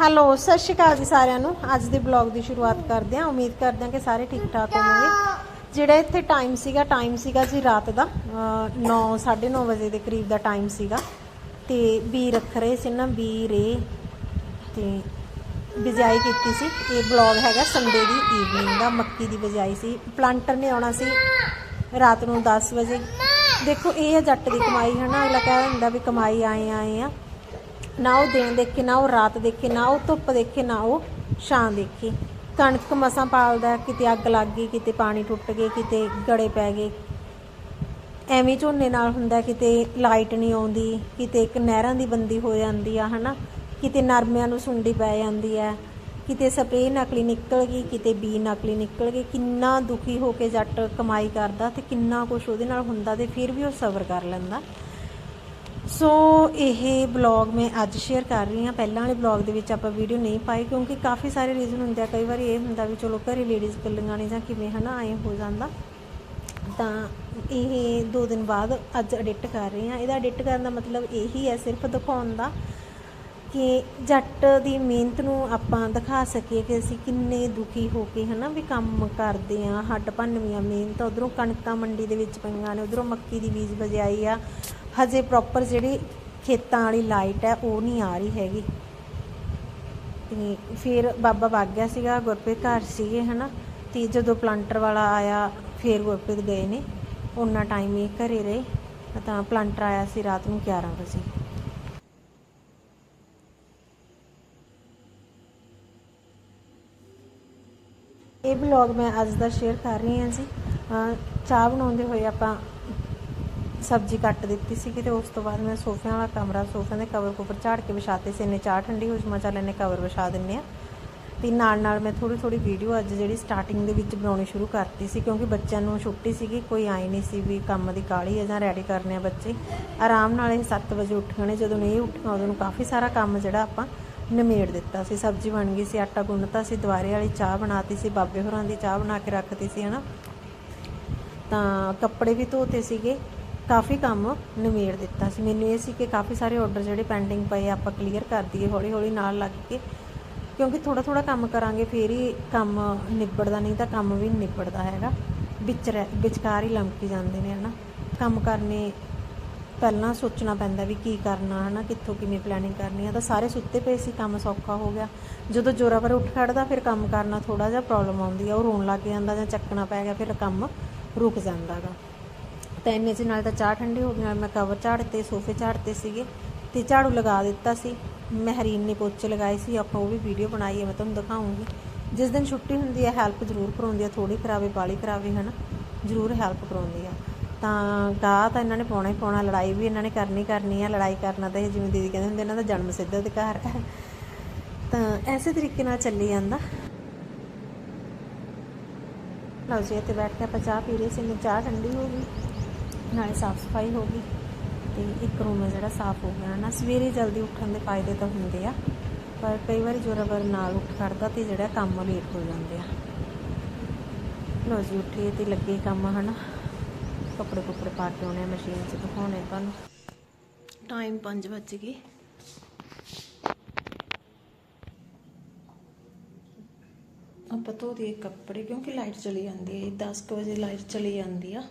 Hello ਸਤਿ ਸ਼੍ਰੀ ਅਕਾਲ ਜੀ ਸਾਰਿਆਂ ਨੂੰ। ਅੱਜ ਦੇ ਬਲੌਗ ਦੀ ਸ਼ੁਰੂਆਤ ਕਰਦੇ ਹਾਂ। ਉਮੀਦ ਕਰਦੇ ਹਾਂ ਕਿ ਸਾਰੇ ਠੀਕ ਠਾਕ ਹੋਵੋਗੇ। ਜਿਹੜਾ ਇੱਥੇ ਟਾਈਮ ਸੀਗਾ ਟਾਈਮ ਸੀਗਾ ਜੀ ਰਾਤ ਦਾ। 9 9:30 ਵਜੇ ਦੇ ਕਰੀਬ ਦਾ ਟਾਈਮ ਸੀਗਾ। ਤੇ ਬੀ ਰੱਖ ਰਹੇ ਸੀ ਨਾ ਬੀ ਰੇ ਤੇ ਬਿਜਾਈ ਕੀਤੀ ਸੀ। ਇਹ ਬਲੌਗ ਹੈਗਾ ਸੰਡੇ ਦੀ ਈਵਨਿੰਗ ਦਾ। ਮੱਕੀ ਦੀ ਬਿਜਾਈ ਸੀ। ਪਲਾਂਟਰ ਨੇ ਆਉਣਾ ਸੀ ਰਾਤ ਨੂੰ 10 ਵਜੇ। ਦੇਖੋ ਇਹ ਹੈ ਜੱਟ ਦੀ ਕਮਾਈ ਹੈ ਨਾ ਅਗਲਾ ਕਹਿ ਦਿੰਦਾ ਵੀ ਕਮਾਈ ਆਏ ਆਏ ਆ। ਨਾ ਉਹ ਦਿਨ ਦੇਖੇ, ਨਾ ਉਹ ਰਾਤ ਦੇਖੇ, ਨਾ ਉਹ ਧੁੱਪ ਦੇਖੇ, ਨਾ ਉਹ ਛਾਂ ਦੇਖੇ। ਕਣਕ ਮਸਾਂ ਪਾਲਦਾ, ਕਿਤੇ ਅੱਗ ਲੱਗ ਗਈ, ਕਿਤੇ ਪਾਣੀ ਟੁੱਟ ਗਏ ਕਿਤੇ ਗੜੇ ਪੈ ਗਏ। ਐਵੇਂ ਝੋਨੇ ਨਾਲ ਹੁੰਦਾ, ਕਿਤੇ ਲਾਈਟ ਨਹੀਂ ਆਉਂਦੀ, ਕਿਤੇ ਇੱਕ ਨਹਿਰਾਂ ਦੀ ਬੰਦੀ ਹੋ ਜਾਂਦੀ ਆ, ਹਨਾ? ਕਿਤੇ ਨਰਮਿਆਂ ਨੂੰ ਸੁੰਡੀ ਪੈ ਜਾਂਦੀ ਹੈ ਕਿਤੇ ਸਪਰੇਅ ਨਕਲੀ ਨਿਕਲ ਗਈ, ਕਿਤੇ ਬੀ ਨਕਲੀ ਨਿਕਲ ਗਈ ਕਿੰਨਾ ਦੁਖੀ ਹੋ ਕੇ ਜੱਟ ਕਮਾਈ ਕਰਦਾ ਤੇ ਕਿੰਨਾ ਕੁਝ ਉਹਦੇ ਨਾਲ ਹੁੰਦਾ ਤੇ ਫਿਰ ਵੀ ਉਹ ਸਬਰ ਕਰ ਲੈਂਦਾ। ਸੋ ਇਹ ਬਲੌਗ ਮੈਂ ਅੱਜ ਸ਼ੇਅਰ ਕਰ ਰਹੀ ਹਾਂ। ਪਹਿਲਾਂ ਵਾਲੇ ਬਲੌਗ ਦੇ ਵਿੱਚ ਆਪਾਂ ਵੀਡੀਓ ਨਹੀਂ ਪਾਈ ਕਿਉਂਕਿ ਕਾਫੀ ਸਾਰੇ ਰੀਜ਼ਨ ਹੁੰਦੇ ਆ। ਕਈ ਵਾਰੀ ਇਹ ਹੁੰਦਾ ਵੀ ਚਲੋ ਘਰੇ ਲੇਡੀਜ਼ ਕੱਲੀਆਂ ਨੇ ਜਾਂ ਕਿਵੇਂ, ਹਨਾ, ਐ ਹੋ ਜਾਂਦਾ। ਤਾਂ ਇਹ ਦੋ ਦਿਨ ਬਾਅਦ ਅੱਜ ਐਡਿਟ ਕਰ ਰਹੀ ਹਾਂ। ਇਹਦਾ ਐਡਿਟ ਕਰਨ ਦਾ ਮਤਲਬ ਇਹੀ ਹੈ, ਸਿਰਫ ਦਿਖਾਉਣ ਦਾ ਕਿ ਜੱਟ ਦੀ ਮਿਹਨਤ ਨੂੰ ਆਪਾਂ ਦਿਖਾ ਸਕੀਏ ਕਿ ਅਸੀਂ ਕਿੰਨੇ ਦੁਖੀ ਹੋ ਕੇ, ਹਨਾ, ਵੀ ਕੰਮ ਕਰਦੇ ਆ ਹੱਡ ਭੰਨਵੀਆਂ ਮਿਹਨਤ, ਉਧਰੋਂ ਕਣਕਾਂ ਮੰਡੀ ਦੇ ਵਿੱਚ ਪਈਆਂ ਨੇ, ਉਧਰੋਂ ਮੱਕੀ ਦੀ ਬੀਜ ਵਜਾਈ ਆ। ਹਜੇ ਪ੍ਰੋਪਰ ਜਿਹੜੀ ਖੇਤਾਂ ਵਾਲੀ ਲਾਈਟ ਹੈ, ਉਹ ਨਹੀਂ ਆ ਰਹੀ ਹੈਗੀ। ਤੇ ਫਿਰ ਬਾਬਾ ਵਗ ਗਿਆ ਸੀਗਾ, ਗੁਰਪ੍ਰੀਤ ਘਰ ਸੀਗੇ, ਹਨਾ? ਤੇ ਜਦੋਂ ਪਲਾਂਟਰ ਵਾਲਾ ਆਇਆ, ਫਿਰ ਗੁਰਪ੍ਰੀਤ ਗਏ ਨੇ। ਉਹਨਾਂ ਟਾਈਮ ਹੀ ਘਰੇ ਰਹੇ। ਤਾਂ ਪਲਾਂਟਰ ਆਇਆ ਸੀ ਰਾਤ ਨੂੰ 11 ਵਜੇ। ਇਹ ਬਲੌਗ ਮੈਂ ਅੱਜ ਦਾ ਸ਼ੇਅਰ ਕਰ ਰਹੀ ਹਾਂ ਜੀ। ਚਾਹ ਬਣਾਉਂਦੇ ਹੋਏ ਆਪਾਂ ਸਬਜ਼ੀ ਕੱਟ ਦਿੱਤੀ ਸੀ ਤੇ ਉਸ ਤੋਂ ਬਾਅਦ ਮੈਂ ਸੋਫਿਆਂ ਵਾਲਾ ਕਮਰਾ, ਸੋਫਿਆਂ ਦੇ ਕਵਰ ਕੁਵਰ ਝਾੜ ਕੇ ਵਿਛਾਤੇ ਸੀ। ਇੰਨੇ ਚਾਹ ਠੰਡੀ ਹੋ ਜਮਾ ਚੱਲ ਇਹਨੇ ਕਵਰ ਵਿਛਾ ਦਿੰਨੇ ਆ ਤੇ ਨਾਲ ਨਾਲ ਮੈਂ ਥੋੜੀ ਥੋੜੀ ਵੀਡੀਓ ਅੱਜ ਜਿਹੜੀ ਸਟਾਰਟਿੰਗ ਦੇ ਵਿੱਚ ਬਣਾਉਣੀ ਸ਼ੁਰੂ ਕਰਤੀ ਸੀ, ਕਿਉਂਕਿ ਬੱਚਿਆਂ ਨੂੰ ਛੁੱਟੀ ਸੀਗੀ, ਕੋਈ ਆਈ ਨਹੀਂ ਸੀ ਵੀ ਕੰਮ ਦੀ ਕਾਹਲੀ ਹੈ ਜਾਂ ਰੈਡੀ ਕਰਨੇ ਆ ਬੱਚੇ। ਆਰਾਮ ਨਾਲ ਇਹ 7 ਵਜੇ ਉੱਠਣੇ, ਜਦੋਂ ਨਹੀਂ ਉੱਠਣਾ, ਉਦੋਂ ਨੂੰ ਕਾਫੀ ਸਾਰਾ ਕੰਮ ਜਿਹੜਾ ਆਪਾਂ ਨਿਮੇੜ ਦਿੱਤਾ ਸੀ। ਸਬਜ਼ੀ ਬਣ ਗਈ ਸੀ, ਆਟਾ ਗੁੰਨਤਾ ਸੀ ਦੁਆਰੇ ਵਾਲੀ ਚਾਹ ਬਣਾਤੀ ਸੀ, ਬਾਬੇ ਹੋਰਾਂ ਦੀ ਚਾਹ ਬਣਾ ਕੇ ਰੱਖਤੀ ਸੀ, ਹਨਾ। ਤਾਂ ਕੱਪੜੇ ਵੀ ਧੋਤੇ ਸੀਗੇ। ਕਾਫੀ ਕੰਮ ਨਿਮੇੜ ਦਿੱਤਾ ਸੀ। ਮੈਨੂੰ ਇਹ ਸੀ ਕਿ ਕਾਫੀ ਸਾਰੇ ਆਰਡਰ ਜਿਹੜੇ ਪੈਂਡਿੰਗ ਪਏ ਆਪਾਂ ਕਲੀਅਰ ਕਰ ਦਈਏ ਹੌਲੀ ਹੌਲੀ ਨਾਲ ਲੱਗ ਕੇ। ਕਿਉਂਕਿ ਥੋੜਾ ਥੋੜਾ ਕੰਮ ਕਰਾਂਗੇ, ਫੇਰ ਹੀ ਕੰਮ ਨਿਬੜਦਾ, ਨਹੀਂ ਤਾਂ ਕੰਮ ਵੀ ਨਿਬੜਦਾ ਹੈਗਾ। ਵਿੱਚ ਰਹਿ- ਵਿਚਕਾਰ ਹੀ ਲੰਮਕੀ ਜਾਂਦੇ ਨੇ, ਹਨਾ। ਕੰਮ ਕਰਨੇ ਪਹਿਲਾਂ ਸੋਚਣਾ ਪੈਂਦਾ ਵੀ ਕੀ ਕਰਨਾ, ਹਨਾ, ਕਿੱਥੋਂ ਕਿਵੇਂ ਪਲੈਨਿੰਗ ਕਰਨੀ ਆ। ਤਾਂ ਸਾਰੇ ਸੁੱਤੇ ਪਏ ਸੀ, ਕੰਮ ਸੌਖਾ ਹੋ ਗਿਆ। ਜਦੋਂ ਜੋਰਾਵਰ ਉੱਠ ਖੜਦਾ, ਫਿਰ ਕੰਮ ਕਰਨਾ ਥੋੜਾ ਜਿਹਾ ਪ੍ਰੋਬਲਮ ਆਉਂਦੀ ਆ, ਉਹ ਰੋਣ ਲੱਗ ਜਾਂਦਾ ਜਾਂ ਚੱਕਣਾ ਪੈ ਗਿਆ, ਫਿਰ ਕੰਮ ਰੁਕ ਜਾਂਦਾਗਾ। ਤਾਂ ਇੰਨੇ ਚ ਨਾਲ ਤਾਂ ਚਾਹ ਠੰਡੀ ਹੋ ਗਈ, ਨਾਲ ਮੈਂ ਕਵਰ ਝਾੜਤੇ, ਸੋਫੇ ਝਾੜਤੇ ਸੀਗੇ ਤੇ ਝਾੜੂ ਲਗਾ ਦਿੱਤਾ ਸੀ। ਮਹਿਰੀਨ ਨੇ ਪੋਚੇ ਲਗਾਏ ਸੀ, ਆਪਾਂ ਉਹ ਵੀ ਵੀਡੀਓ ਬਣਾਈ ਹੈ, ਮੈਂ ਤੁਹਾਨੂੰ ਦਿਖਾਉਂਗੀ। ਜਿਸ ਦਿਨ ਛੁੱਟੀ ਹੁੰਦੀ ਹੈ ਹੈਲਪ ਜ਼ਰੂਰ ਕਰਾਉਂਦੀ ਆ ਥੋੜੀ ਕਰਾਵੇ ਬਾਲੀ ਕਰਾਵੇ, ਹਨਾ? ਜ਼ਰੂਰ ਹੈਲਪ ਕਰਾਉਂਦੀ ਆ ਤਾਂ ਗਾਹ ਤਾਂ ਇਹਨਾਂ ਨੇ ਪਾਉਣਾ ਹੀ ਪਾਉਣਾ, ਲੜਾਈ ਵੀ ਇਹਨਾਂ ਨੇ ਕਰਨੀ ਕਰਨੀ ਆ, ਲੜਾਈ ਕਰਨਾ ਤਾਂ ਇਹ ਜਿਵੇਂ ਦੀਦੀ ਕਹਿੰਦੇ ਹੁੰਦੇ, ਇਹਨਾਂ ਦਾ ਜਨਮ ਸਿੱਧ ਅਧਿਕਾਰ ਹੈ। ਤਾਂ ਐਸੇ ਤਰੀਕੇ ਨਾਲ ਚੱਲੀ ਜਾਂਦਾ। ਲਓ ਜੀ, ਇੱਥੇ ਬੈਠ ਕੇ ਆਪਾਂ ਚਾਹ ਪੀ ਰਹੇ ਸੀ ਨੇ ਚਾਹ ਠੰਡੀ ਹੋ ਗਈ। ਨਾਲੇ ਸਾਫ਼ ਸਫ਼ਾਈ ਹੋ ਗਈ ਤੇ ਇੱਕ ਰੂਮ ਜਿਹੜਾ ਸਾਫ਼ ਹੋ ਗਿਆ ਨਾ, ਸਵੇਰੇ ਜਲਦੀ ਉੱਠਣ ਦੇ ਫਾਇਦੇ ਤਾਂ ਹੁੰਦੇ ਆ, ਪਰ ਕਈ ਵਾਰੀ ਜੋਰਾਵਰ ਨਾਲ ਉੱਠ ਖੜਦਾ ਤੇ ਜਿਹੜਾ ਕੰਮ ਲੇਟ ਹੋ ਜਾਂਦੇ ਆ। ਲਓ ਜੀ, ਉੱਠੇ ਤੇ ਲੱਗੇ ਕੰਮ ਹਨਾ, ਕੱਪੜੇ ਕੁੱਪੜੇ ਪਾ ਕੇ ਆਉਣੇ ਆ ਮਸ਼ੀਨ 'ਚ ਦਿਖਾਉਣੇ ਤੁਹਾਨੂੰ ਟਾਈਮ 5 ਵੱਜ ਗਏ। ਆਪਾਂ ਧੋ ਦਈਏ ਕੱਪੜੇ ਕਿਉਂਕਿ ਲਾਈਟ ਚਲੀ ਜਾਂਦੀ ਹੈ 10 ਕੁ ਵਜੇ ਲਾਈਟ ਚਲੀ ਜਾਂਦੀ ਆ।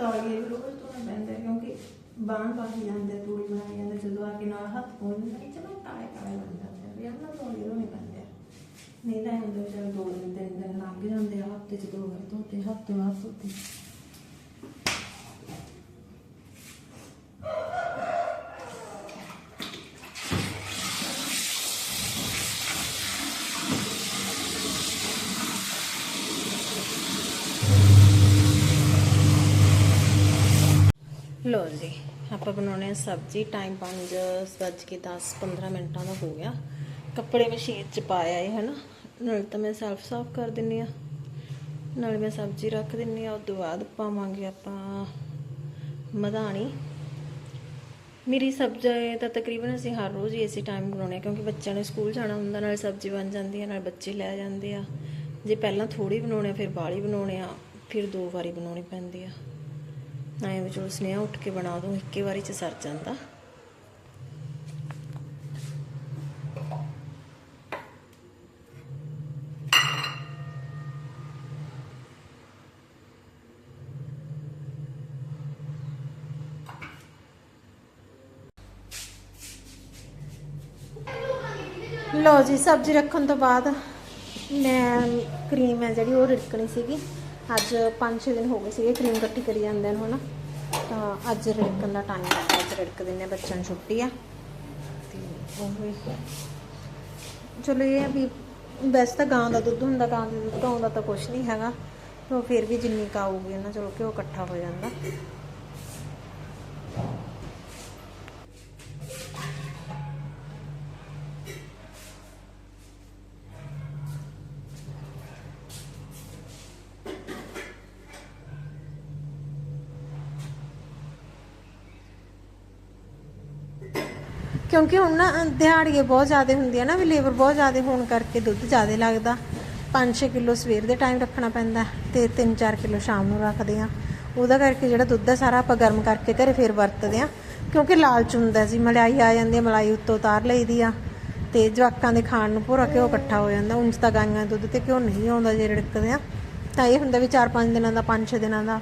ਤੌਲੀਏ ਵੀ ਰੋਜ਼ ਧੋਣੇ ਪੈਂਦੇ ਆ ਕਿਉਂਕਿ ਬਾਣ ਪਾਹੀ ਜਾਂਦੇ, ਤੂੜੀ ਬਣਾਈ ਜਾਂਦੇ, ਜਦੋਂ ਆ ਕੇ ਨਾਲ ਹੱਥ ਪੋਣ ਨਹੀਂ ਚਲੋ ਕਾਲੇ ਕਾਲੇ ਬਣ ਜਾਂਦੇ ਆ ਵੀ ਆਪਣਾ ਤੌਲੀਏ ਧੋਣੇ ਪੈਂਦੇ। ਆ ਨਹੀਂ ਤਾਂ ਹੁੰਦੇ ਚਲ ਦੋ ਦਿਨ, ਤਿੰਨ ਦਿਨ ਲੰਘ ਜਾਂਦੇ ਆ, ਹਫ਼ਤੇ ਚ ਦੋ ਵਾਰ ਧੋਤੇ, ਹਫ਼ਤੇ ਬਾਅਦ ਧੋਤੇ। ਲੋ ਜੀ, ਆਪਾਂ ਬਣਾਉਣੇ ਆ ਸਬਜ਼ੀ। ਟਾਈਮ 5 ਵੱਜ ਕੇ 10 15 ਮਿੰਟਾਂ ਦਾ ਹੋ ਗਿਆ। ਕੱਪੜੇ ਮਸ਼ੀਨ 'ਚ ਪਾਇਆ ਹੈ ਹਨਾ? ਨਾਲ ਤਾਂ ਮੈਂ ਸੈਲਫ ਸਾਫ਼ ਕਰ ਦਿੰਨੀ ਆ। ਨਾਲ ਮੈਂ ਸਬਜ਼ੀ ਰੱਖ ਦਿੰਨੀ ਆ ਉਸ ਤੋਂ ਬਾਅਦ ਪਾਵਾਂਗੇ ਆਪਾਂ ਮਧਾਣੀ। ਮੇਰੀ ਸਬਜ਼ੀ ਤਾਂ ਤਕਰੀਬਨ ਅਸੀਂ ਹਰ ਰੋਜ਼ ਹੀ ਇਸੇ ਟਾਈਮ ਬਣਾਉਣੇ ਆ, ਕਿਉਂਕਿ ਬੱਚਿਆਂ ਨੇ ਸਕੂਲ ਜਾਣਾ ਹੁੰਦਾ, ਨਾਲ ਸਬਜ਼ੀ ਬਣ ਜਾਂਦੀ ਹੈ ਨਾਲ ਬੱਚੇ ਲੈ ਜਾਂਦੇ ਆ। ਜੇ ਪਹਿਲਾਂ ਥੋੜੀ ਬਣਾਉਣੇ ਆ, ਫਿਰ ਬਾਲੀ ਬਣਾਉਣੇ ਆ, ਫਿਰ ਦੋ ਵਾਰੀ ਬਣਾਉਣੀ ਪੈਂਦੀ ਆ। ਐਂ ਵੀ ਸਨੇਹਾ ਉੱਠ ਕੇ ਬਣਾ ਦੂੰ, ਇੱਕੇ ਵਾਰੀ ਚ ਸਰ ਜਾਂਦਾ। ਲਓ ਜੀ, ਸਬਜ਼ੀ ਰੱਖਣ ਤੋਂ ਬਾਅਦ ਮੈਂ ਕਰੀਮ ਹੈ ਜਿਹੜੀ, ਉਹ ਰਿੜਕਣੀ ਸੀਗੀ। ਅੱਜ 5-6 ਦਿਨ ਹੋ ਗਏ ਸੀਗੇ ਕਰੀਮ ਇਕੱਠੀ ਕਰੀ ਜਾਂਦੇ ਨੂੰ ਹਨਾ? ਤਾਂ ਅੱਜ ਰਿੜਕਣ ਦਾ ਟਾਈਮ ਹੈ। ਅੱਜ ਰਿੜਕ ਦਿੰਨੇ ਆ, ਬੱਚਿਆਂ ਨੂੰ ਛੁੱਟੀ ਆ। ਤੇ ਉਹ ਵੀ ਚਲੋ ਇਹ ਆ ਵੀ ਵੈਸੇ ਤਾਂ ਗਾਂ ਦਾ ਦੁੱਧ ਹੁੰਦਾ ਗਾਂ ਦੇ ਦੁੱਧ ਦਾ ਤਾਂ ਕੁਝ ਨਹੀਂ ਹੈਗਾ। ਤਾਂ ਫਿਰ ਵੀ ਜਿੰਨੀ ਕਾਊਗੀ ਨਾ ਚਲੋ ਘਿਓ ਇਕੱਠਾ ਹੋ ਜਾਂਦਾ। ਕਿਉਂਕਿ ਹੁਣ ਨਾ ਦਿਹਾੜੀਏ ਬਹੁਤ ਜ਼ਿਆਦਾ ਹੁੰਦੀ ਆ ਨਾ, ਵੀ ਲੇਬਰ ਬਹੁਤ ਜ਼ਿਆਦਾ ਹੋਣ ਕਰਕੇ ਦੁੱਧ ਜ਼ਿਆਦਾ ਲੱਗਦਾ। 5-6 ਕਿਲੋ ਸਵੇਰ ਦੇ ਟਾਈਮ ਰੱਖਣਾ ਪੈਂਦਾ ਤੇ 3-4 ਕਿਲੋ ਸ਼ਾਮ ਨੂੰ ਰੱਖਦੇ ਆ ਉਹਦਾ ਕਰਕੇ ਜਿਹੜਾ ਦੁੱਧ ਆ ਸਾਰਾ ਆਪਾਂ ਗਰਮ ਕਰਕੇ ਘਰੇ ਫੇਰ ਵਰਤਦੇ ਆ ਕਿਉਂਕਿ ਲਾਲਚ ਹੁੰਦਾ ਸੀ ਮਲਾਈ ਆ ਜਾਂਦੀ ਹੈ ਮਲਾਈ ਉੱਤੋਂ ਉਤਾਰ ਲਈਦੀ ਆ ਤੇ ਜਵਾਕਾਂ ਦੇ ਖਾਣ ਨੂੰ ਪੂਰਾ ਘਿਓ ਇਕੱਠਾ ਹੋ ਜਾਂਦਾ, ਉਂਝ ਤਾਂ ਗਾਈਆਂ ਦੁੱਧ ਤੇ ਘਿਓ ਨਹੀਂ ਆਉਂਦਾ ਜੇ ਰੜਕਦੇ ਆ ਤਾਂ ਇਹ ਹੁੰਦਾ ਵੀ 4-5 ਦਿਨਾਂ ਦਾ 5-6 ਦਿਨਾਂ ਦਾ,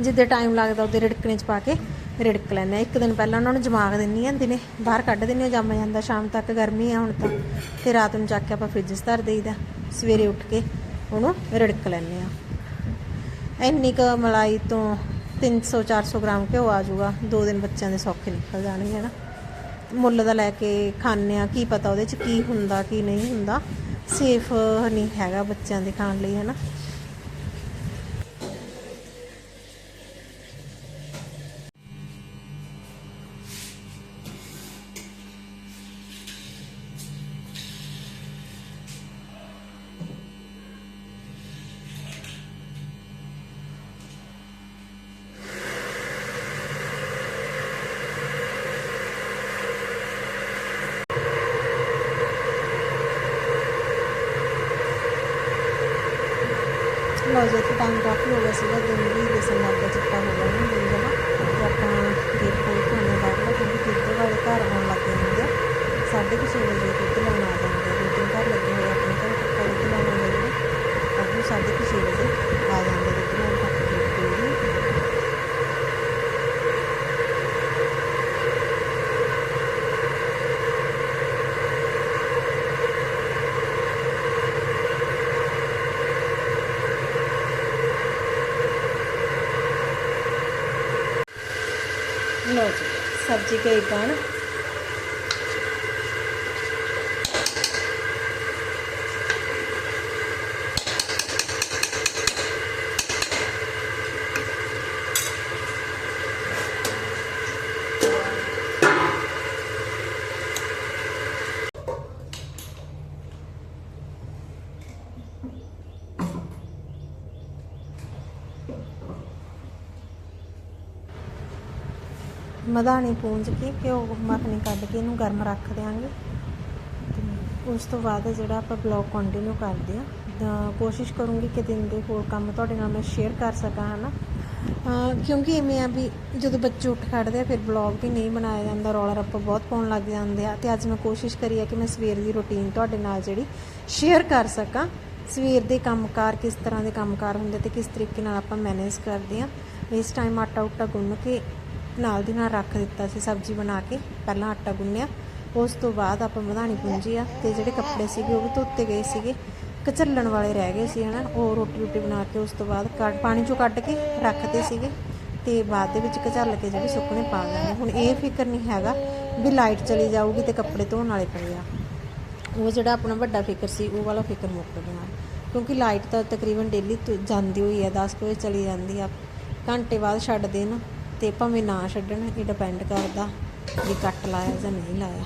ਜਿੱਦੇ ਟਾਈਮ ਲੱਗਦਾ ਉਹਦੇ ਰਿੜਕਣੇ 'ਚ ਪਾ ਕੇ ਰਿੜਕ ਲੈਂਦੇ ਆ। ਇੱਕ ਦਿਨ ਪਹਿਲਾਂ ਉਹਨਾਂ ਨੂੰ ਜਮਾਗ ਦਿੰਨੀ ਆ, ਦਿਨੇ ਬਾਹਰ ਕੱਢ ਦਿੰਨੀ ਆ, ਜੰਮ ਜਾਂਦਾ, ਸ਼ਾਮ ਤੱਕ ਗਰਮੀ ਆ ਹੁਣ ਤਾਂ। ਤੇ ਰਾਤ ਨੂੰ ਚੱਕ ਕੇ ਆਪਾਂ ਫ੍ਰਿਜ 'ਚ ਧਰ ਦੇਈਦਾ। ਸਵੇਰੇ ਉੱਠ ਕੇ ਉਹਨੂੰ ਰਿੜਕ ਲੈਂਦੇ ਆ। ਇੰਨੀ ਕ ਮਲਾਈ ਤੋਂ 300 400 ਗ੍ਰਾਮ ਘਿਓ ਆ ਜਾਊਗਾ। ਦੋ ਦਿਨ ਬੱਚਿਆਂ ਦੇ ਸੌਖੇ ਨਿਕਲ ਜਾਣਗੇ ਨਾ ਮੁੱਲ ਦਾ ਲੈ ਕੇ ਖਾਂਦੇ ਆ, ਕੀ ਪਤਾ ਉਹਦੇ 'ਚ ਕੀ ਹੁੰਦਾ, ਕੀ ਨਹੀਂ ਹੁੰਦਾ। ਸੇਫ ਨਹੀਂ ਹੈਗਾ ਬੱਚਿਆਂ ਦੇ ਖਾਣ ਲਈ ਹੈ ਨਾ ਲਓ ਜੀ ਇੱਥੇ ਟਾਈਮ ਕਾਫੀ ਹੋ ਗਿਆ ਸੀਗਾ, ਦਿਨ ਵੀ ਦਿਸਣ ਲੱਗ ਗਿਆ, ਚਿੱਟਾ ਹੋ ਗਿਆ ਨਾ ਦਿਨ ਜਮਾ। ਤੇ ਆਪਾਂ ਗੇਟ ਖੋਲ ਕੇ ਆਉਂਦੇ ਬਾਹਰ ਕਿਉਂਕਿ ਦੁੱਧ ਵਾਲੇ ਘਰ ਆਉਣ ਲੱਗ ਜਾਂਦੇ ਆ। ਸਾਢੇ ਕੁ ਛੇ ਵਜੇ ਦੁੱਧ ਲੈਣ ਆ ਜਾਂਦੇ ਆ ਦੋ ਤਿੰਨ ਘਰ ਲੱਗੇ ਹੋਏ ਆ ਆਪਣੇ ਘਰ ਪੱਕਾ ਦੁੱਧ ਲੈਣ ਆਉਂਦੇ ਜਿਹੜੇ ਉਹ ਸਾਢੇ ਕੁ ਛੇ ਵਜੇ ਆ ਜਾਂਦੇ ਦੁੱਧ ਲੈਣ ਤੱਕ ਗੇਟ ਖੋਲ੍ਹਦੇ ਲਓ ਜੀ। ਸਬਜ਼ੀ ਗਈ ਬਣ। ਮਧਾਣੀ ਪੂੰਝ ਕੇ ਘਿਓ ਮੱਖਣੀ ਕੱਢ ਕੇ ਇਹਨੂੰ ਗਰਮ ਰੱਖ ਦਿਆਂਗੇ। ਤੇ ਉਸ ਤੋਂ ਬਾਅਦ ਜਿਹੜਾ ਆਪਾਂ ਬਲੌਗ ਕੰਟੀਨਿਊ ਕਰਦੇ ਆ ਕੋਸ਼ਿਸ਼ ਕਰੂੰਗੀ ਕਿ ਦਿਨ ਦੇ ਹੋਰ ਕੰਮ ਤੁਹਾਡੇ ਨਾਲ ਮੈਂ ਸ਼ੇਅਰ ਕਰ ਸਕਾਂ, ਹਨਾ? ਅਹ ਕਿਉਂਕਿ ਇਵੇਂ ਆ ਵੀ ਜਦੋਂ ਬੱਚੇ ਉੱਠ ਖੜਦੇ ਆ, ਫਿਰ ਬਲੌਗ ਵੀ ਨਹੀਂ ਬਣਾਇਆ ਜਾਂਦਾ, ਰੌਲਾ ਰੱਪਾ ਬਹੁਤ ਪਾਉਣ ਲੱਗ ਜਾਂਦੇ ਆ। ਤੇ ਅੱਜ ਮੈਂ ਕੋਸ਼ਿਸ਼ ਕਰੀ ਆ ਕਿ ਮੈਂ ਸਵੇਰ ਦੀ ਰੁਟੀਨ ਤੁਹਾਡੇ ਨਾਲ ਜਿਹੜੀ ਸ਼ੇਅਰ ਕਰ ਸਕਾਂ। ਸਵੇਰ ਦੇ ਕੰਮਕਾਰ ਕਿਸ ਤਰ੍ਹਾਂ ਦੇ ਕੰਮਕਾਰ ਹੁੰਦੇ ਤੇ ਕਿਸ ਤਰੀਕੇ ਨਾਲ ਆਪਾਂ ਮੈਨੇਜ ਕਰਦੇ ਆ। ਇਸ ਟਾਈਮ ਆਟਾ ਉਟਾ ਗੁੰਨ ਕੇ ਨਾਲ ਦੀ ਨਾਲ ਰੱਖ ਦਿੱਤਾ ਸੀ ਸਬਜ਼ੀ ਬਣਾ ਕੇ, ਪਹਿਲਾਂ ਆਟਾ ਗੁੰਨਿਆ, ਉਸ ਤੋਂ ਬਾਅਦ ਆਪਾਂ ਮਧਾਣੀ ਪੁੰਜੀ ਆ ਤੇ ਜਿਹੜੇ ਕੱਪੜੇ ਸੀਗੇ ਉਹ ਵੀ ਧੋਤੇ ਗਏ ਸੀਗੇ। ਕਚੱਲਣ ਵਾਲੇ ਰਹਿ ਗਏ ਸੀ ਹਨਾ, ਉਹ ਰੋਟੀ ਰੋਟੀ ਬਣਾ ਕੇ ਉਸ ਤੋਂ ਬਾਅਦ ਕੱਢ, ਪਾਣੀ ਚੋਂ ਕੱਢ ਕੇ ਰੱਖਦੇ ਸੀਗੇ ਤੇ ਬਾਅਦ ਦੇ ਵਿੱਚ ਕਚੱਲ ਕੇ ਜਿਹੜੇ ਸੁੱਕਣੇ ਪਾ ਦਿੰਦੇ ਹੁਣ ਇਹ ਫਿਕਰ ਨਹੀਂ ਹੈਗਾ ਵੀ ਲਾਈਟ ਚਲੀ ਜਾਊਗੀ ਤੇ ਕੱਪੜੇ ਧੋਣ ਵਾਲੇ ਪਏ ਆ। ਉਹ ਜਿਹੜਾ ਆਪਣਾ ਵੱਡਾ ਫਿਕਰ ਸੀ, ਉਹ ਵਾਲਾ ਫਿਕਰ ਮੁੱਕ ਗਿਆ। ਕਿਉਂਕਿ ਲਾਈਟ ਤਾਂ ਤਕਰੀਬਨ ਡੇਲੀ ਜਾਂਦੀ ਹੋਈ ਹੈ 10 ਕੁ ਵਜੇ ਚਲੀ ਜਾਂਦੀ ਆ। ਘੰਟੇ ਬਾਅਦ ਛੱਡ ਦੇਣ ਤੇ ਭਾਵੇਂ ਨਾ ਛੱਡਣ ਇਹ ਡਿਪੈਂਡ ਕਰਦਾ ਵੀ ਕੱਟ ਲਾਇਆ ਜਾਂ ਨਹੀਂ ਲਾਇਆ।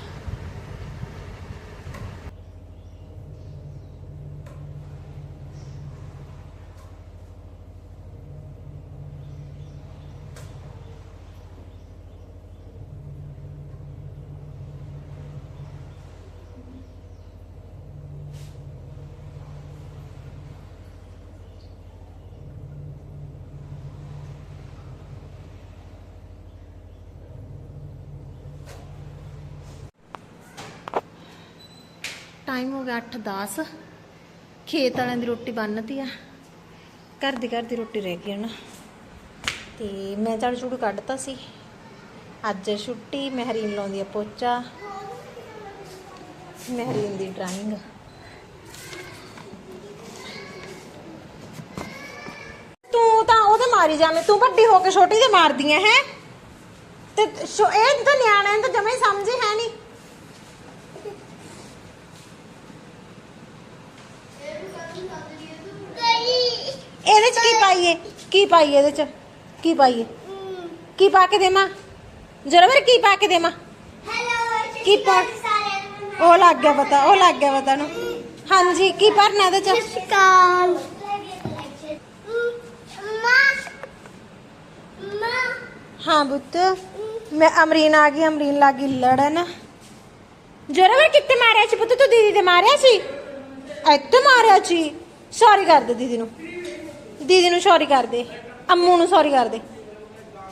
ਟਾਈਮ ਹੋ ਗਿਆ 8:10 ਖੇਤ ਵਾਲਿਆਂ ਦੀ ਰੋਟੀ ਬੰਨਤੀ ਆ। ਘਰ ਦੀ ਘਰ ਦੀ ਰੋਟੀ ਰਹਿ ਗਈ ਨਾ। ਤੇ ਮੈਂ ਝਾੜੂ ਝੂੜੂ ਕੱਢਤਾ ਸੀ। ਅੱਜ ਛੁੱਟੀ ਮਹਿਰੀਨ ਲਾਉਂਦੀ ਆ ਪੋਚਾ। ਮਹਿਰੀਨ ਦੀ ਡਰਾਇੰਗ ਤੂੰ ਤਾਂ ਉਹਦੇ ਮਾਰੀ ਜਾਵੇਂ ਤੂੰ ਵੱਡੀ ਹੋ ਕੇ ਛੋਟੀ ਦੇ ਮਾਰਦੀਆਂ ਹੈ? ਤੇ ਇਹ ਤਾਂ ਨਿਆਣਾ, ਇਹ ਤਾਂ ਜਮੇ ਸਮਝ ਹੈ ਨਹੀਂ ਇਹਦੇ ਚ ਕੀ ਪਾਈਏ? ਕੀ ਪਾਈਏ ਇਹਦੇ ਚ? ਕੀ ਪਾਈਏ? ਕੀ ਪਾ ਕੇ ਦੇਵਾਂ? ਜਰਾ ਫਿਰ ਕੀ ਪਾ ਕੇ ਦੇਵਾਂ? ਕੀ ਪਾ ਉਹ ਲੱਗ ਗਿਆ ਪਤਾ ਉਹ ਲੱਗ ਗਿਆ ਪਤਾ ਨੂੰ। ਹਾਂਜੀ ਕੀ ਭਰਨਾ ਇਹਦੇ ਚ? ਕਾਲ ਹਾਂ ਪੁੱਤ ਮੈਂ ਅਮਰੀਨ ਆ ਗਈ ਅਮਰੀਨ ਲੱਗੀ ਲੜਨ। ਜਰਾ ਫਿਰ ਕਿੱਥੇ ਮਾਰਿਆ ਸੀ ਪੁੱਤ? ਤੂੰ ਦੀਦੀ ਤੇ ਮਾਰਿਆ ਸੀ? ਇੱਥੇ ਮਾਰਿਆ ਸੀ। ਸੌਰੀ ਕਰ ਦੇ ਦੀਦੀ ਨੂੰ। ਦੀਦੀ ਨੂੰ ਸੌਰੀ ਕਰ ਦੇ ਅੰਮੂ ਨੂੰ ਸੌਰੀ ਕਰ ਦੇ।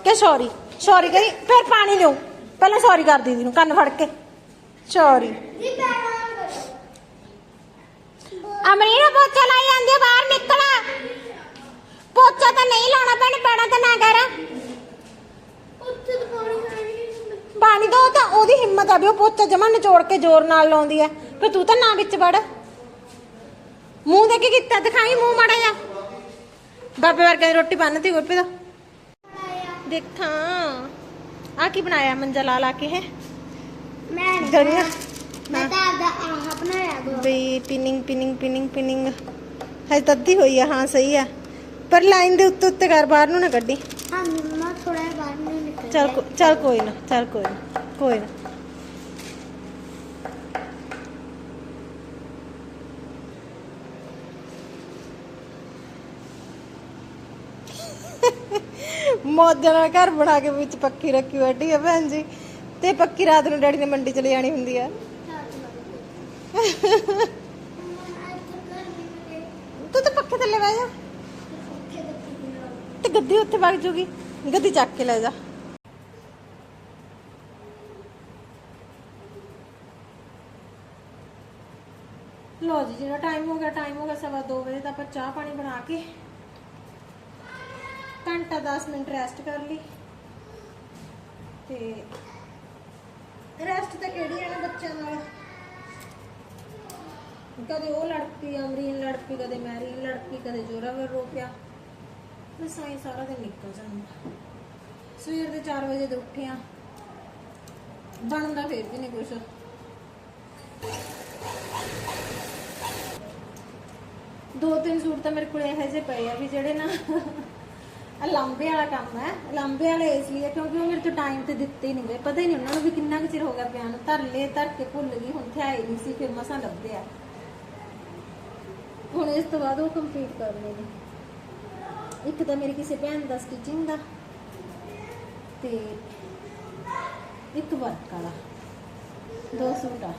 ਕਿ ਸੌਰੀ ਸੌਰੀ ਕਰੀ ਫਿਰ ਪਾਣੀ ਲਿਓ ਪਹਿਲਾਂ ਸੌਰੀ ਕਰ ਦੀਦੀ ਨੂੰ ਕੰਨ ਫੜ ਕੇ। ਸੌਰੀ ਅਮਰੀਨ ਪੋਚਾ ਲਾਈ ਜਾਂਦੀ ਆ, ਬਾਹਰ ਨਿਕਲ ਪੋਚਾ ਤਾਂ ਨਹੀਂ ਲਾਉਣਾ ਭੈਣ ਪੈਣਾ ਤਾਂ ਨਾ ਕਰ। ਪਾਣੀ ਦੋ ਤਾਂ ਉਹਦੀ ਹਿੰਮਤ ਆ ਵੀ ਉਹ ਪੋਚਾ ਜਮਾ ਨਿਚੋੜ ਕੇ ਜ਼ੋਰ ਨਾਲ ਲਾਉਂਦੀ ਐ ਫਿਰ ਤੂੰ ਤਾਂ ਨਾ ਵਿੱਚ ਵੜ। ਮੂੰਹ ਦੇ ਕੀ ਕੀਤਾ ਦਿਖਾਈ ਮੂੰਹ ਮਾੜਾ ਜਾ ਬਾਬੇ ਵਰਗੇ ਦੀ ਰੋਟੀ ਬੰਨਤੀ ਗੁਰਪੇ ਦਾ। ਦੇਖਾਂ ਆ ਕੀ ਬਣਾਇਆ ਮੰਜਾ ਲਾ ਲਾ ਕੇ ਹੈ? ਮੈਂ ਗੜੀਆਂ ਮੈਂ ਤਾਂ ਆਪਦਾ ਆਹ ਬਣਾਇਆ ਦੋ ਬਈ ਪਿਨਿੰਗ ਪਿਨਿੰਗ ਪਿਨਿੰਗ ਪਿਨਿੰਗ। ਹੈ ਤੱਦੀ ਹੋਈ ਆ ਹਾਂ ਸਹੀ ਆ। ਪਰ ਲਾਈਨ ਦੇ ਉੱਤੇ ਉੱਤੇ ਕਰ ਬਾਹਰ ਨੂੰ ਨਾ ਕੱਢੀ। ਹਾਂ ਮੰਮਾ ਥੋੜਾ ਬਾਹਰ ਨੂੰ ਨਿਕਲ ਚੱਲ ਕੋ- ਚੱਲ ਕੋਈ ਨਾ ਚੱਲ ਕੋਈ ਨਾ ਕੋਈ ਨਾ। ਮੌਜਾਂ ਨਾਲ ਘਰ ਬਣਾ ਕੇ ਵਿੱਚ ਪੱਕੀ ਰੱਖੀ ਬੈਠੀ ਆ ਭੈਣ ਜੀ। ਤੇ ਪੱਕੀ ਰਾਤ ਨੂੰ ਡੈਡੀ ਨੇ ਮੰਡੀ ਚਲੇ ਜਾਣੀ ਹੁੰਦੀ ਆ। ਤੂੰ ਤਾਂ ਪੱਖੇ ਥੱਲੇ ਬਹਿ ਜਾ। ਤੇ ਗੱਦੀ ਉੱਥੇ ਵਗ ਜੂਗੀ। ਗੱਦੀ ਚੱਕ ਕੇ ਲੈ ਜਾ। ਲੋ ਜੀ, ਜਿਹੜਾ ਟਾਈਮ ਹੋ ਗਿਆ ਟਾਈਮ ਹੋ ਗਿਆ ਸਵਾ 2 ਵਜੇ, ਤਾਂ ਆਪਾਂ ਚਾਹ ਪਾਣੀ ਬਣਾ ਕੇ ਘੰਟਾ 10 ਮਿੰਟ ਰੈਸਟ ਕਰ ਲਈ। ਤੇ ਰੈਸਟ ਤਾਂ ਕਿਹੜੀ ਹੈ ਨਾ ਬੱਚਿਆਂ ਨਾਲ? ਕਦੇ ਉਹ ਲੜ ਅਮਰੀਨ ਲੜ ਕਦੇ ਮੈਰੀਨ ਲੜ ਕਦੇ ਜੋਰਾਵਰ ਰੋ ਪਿਆ। ਬਸ ਆਈ ਸਾਰਾ ਦਿਨ ਨਿਕਲ ਜਾਂਦਾ ਸਵੇਰ ਦੇ 4 ਵਜੇ ਦੇ ਉੱਠੇ ਆ ਬਣਦਾ ਫੇਰ ਵੀ ਨਹੀਂ ਕੁਛ। ਦੋ ਤਿੰਨ ਸੂਟ ਤਾਂ ਮੇਰੇ ਕੋਲ ਇਹੋ ਜਿਹੇ ਪਏ ਆ ਵੀ ਜਿਹੜੇ ਨਾ ਲਾਂਬੇ ਵਾਲਾ ਕੰਮ ਹੈ, ਲਾਂਬੇ ਵਾਲੇ ਇਸ ਲਈ ਆ ਕਿਉਂਕਿ ਉਹ ਮੇਰੇ ਤੋਂ ਟਾਈਮ ਤੇ ਦਿੱਤੇ ਨਹੀਂ ਗਏ। ਪਤਾ ਹੀ ਨਹੀਂ ਉਹਨਾਂ ਨੂੰ ਵੀ ਕਿੰਨਾ ਕੁ ਚਿਰ ਹੋ ਗਿਆ ਪਿਆ ਨੂੰ। ਧਰ ਲਏ ਧਰ ਕੇ ਭੁੱਲ ਗਈ, ਹੁਣ ਥਿਆਏ ਨਹੀਂ ਸੀ, ਫਿਰ ਮਸਾਂ ਲੱਭਦੇ ਆ। ਹੁਣ ਇਸ ਤੋਂ ਬਾਅਦ ਉਹ ਕੰਪਲੀਟ ਕਰਨੇ ਨੇ। ਇੱਕ ਤਾਂ ਮੇਰੀ ਕਿਸੇ ਭੈਣ ਦਾ ਸਟਿਚਿੰਗ ਦਾ ਤੇ ਇੱਕ ਵਰਕ ਵਾਲਾ। ਦੋ ਸੂਟ ਆ।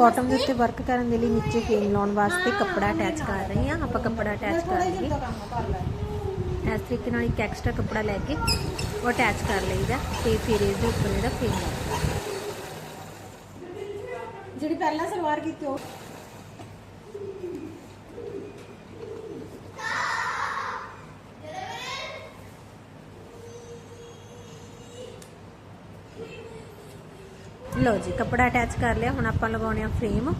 ਬਾਟਮ ਦੇ ਉੱਤੇ ਵਰਕ ਕਰਨ ਦੇ ਲਈ ਨੀਚੇ ਫੇਮ ਲਾਉਣ ਵਾਸਤੇ ਕੱਪੜਾ ਅਟੈਚ ਕਰ ਰਹੀ ਹਾਂ। ਆਪਾਂ ਕੱਪੜਾ ਅਟੈਚ ਕਰ ਲਈਏ। ਇਸ ਤਰੀਕੇ ਨਾਲ ਇੱਕ ਐਕਸਟਰਾ ਕੱਪੜਾ ਲੈ ਕੇ ਉਹ ਅਟੈਚ ਕਰ ਲਈਦਾ। ਤੇ ਫਿਰ ਇਹਦੇ ਉੱਪਰ ਇਹਦਾ ਫੇਮ ਲਾਉਂਦਾ ਜਿਹੜੀ ਪਹਿਲਾਂ ਸਲਵਾਰ ਕੀਤੀ ਉਹ ਲਓ ਜੀ, ਕੱਪੜਾ ਅਟੈਚ ਕਰ ਲਿਆ, ਹੁਣ ਆਪਾਂ ਲਗਾਉਣੇ ਆ ਫਰੇਮ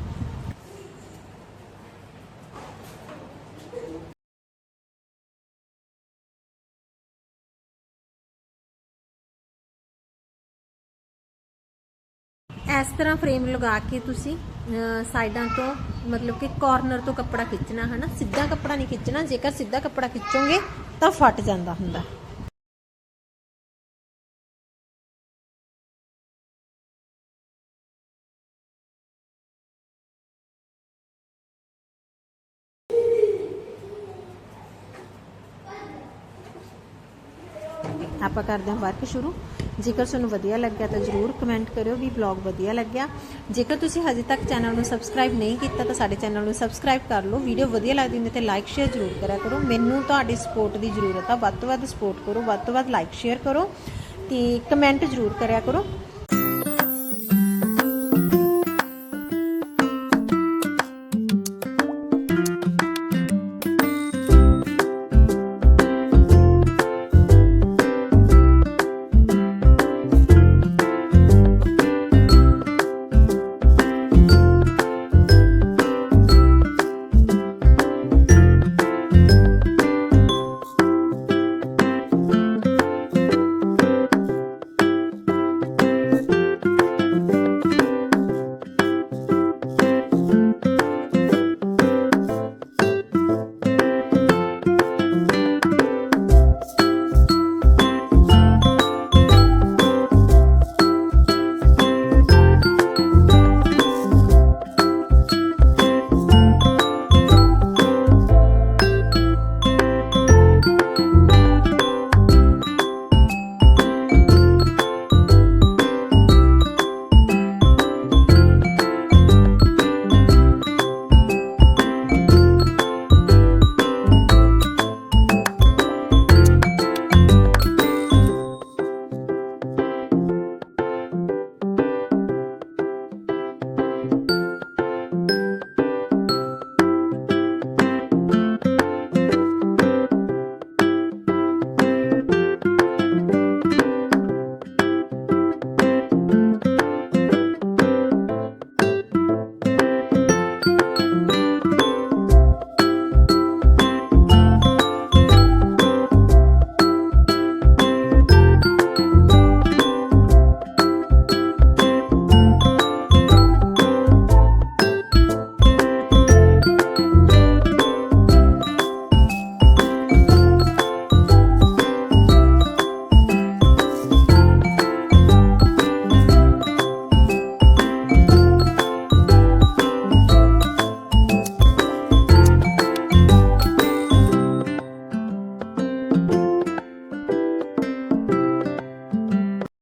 ਇਸ ਤਰ੍ਹਾਂ ਫਰੇਮ ਲਗਾ ਕੇ ਤੁਸੀਂ ਸਾਈਡਾਂ ਤੋਂ, ਮਤਲਬ ਕਿ ਕਾਰਨਰ ਤੋਂ ਕੱਪੜਾ ਖਿੱਚਣਾ ਹੈ ਨਾ ਸਿੱਧਾ ਕੱਪੜਾ ਨਹੀਂ ਖਿੱਚਣਾ, ਜੇਕਰ ਸਿੱਧਾ ਕੱਪੜਾ ਖਿੱਚੋਗੇ ਤਾਂ ਫਟ ਜਾਂਦਾ ਹੁੰਦਾ। ਆਪਾਂ ਕਰਦੇ ਹਾਂ ਵਰਕ ਸ਼ੁਰੂ। ਜੇਕਰ ਤੁਹਾਨੂੰ ਵਧੀਆ ਲੱਗਿਆ ਤਾਂ ਜਰੂਰ ਕਮੈਂਟ ਕਰਿਓ ਵੀ ਵਲੌਗ ਵਧੀਆ ਲੱਗਿਆ। ਜੇਕਰ ਤੁਸੀਂ ਹਜੇ ਤੱਕ ਚੈਨਲ ਨੂੰ ਸਬਸਕ੍ਰਾਈਬ ਨਹੀਂ ਕੀਤਾ ਤਾਂ ਸਾਡੇ ਚੈਨਲ ਨੂੰ ਸਬਸਕ੍ਰਾਈਬ ਕਰ ਲਓ। ਵੀਡੀਓ ਵਧੀਆ ਲੱਗਦੀ ਹੁੰਦੀ ਤੇ ਲਾਈਕ ਸ਼ੇਅਰ ਜਰੂਰ ਕਰਿਆ ਕਰੋ। ਮੈਨੂੰ ਤੁਹਾਡੀ ਸਪੋਰਟ ਦੀ ਜ਼ਰੂਰਤ ਆ। ਵੱਧ ਤੋਂ ਵੱਧ ਸਪੋਰਟ ਕਰੋ। ਵੱਧ ਤੋਂ ਵੱਧ ਲਾਈਕ ਸ਼ੇਅਰ ਕਰੋ ਤੇ ਕਮੈਂਟ ਜਰੂਰ ਕਰਿਆ ਕਰੋ।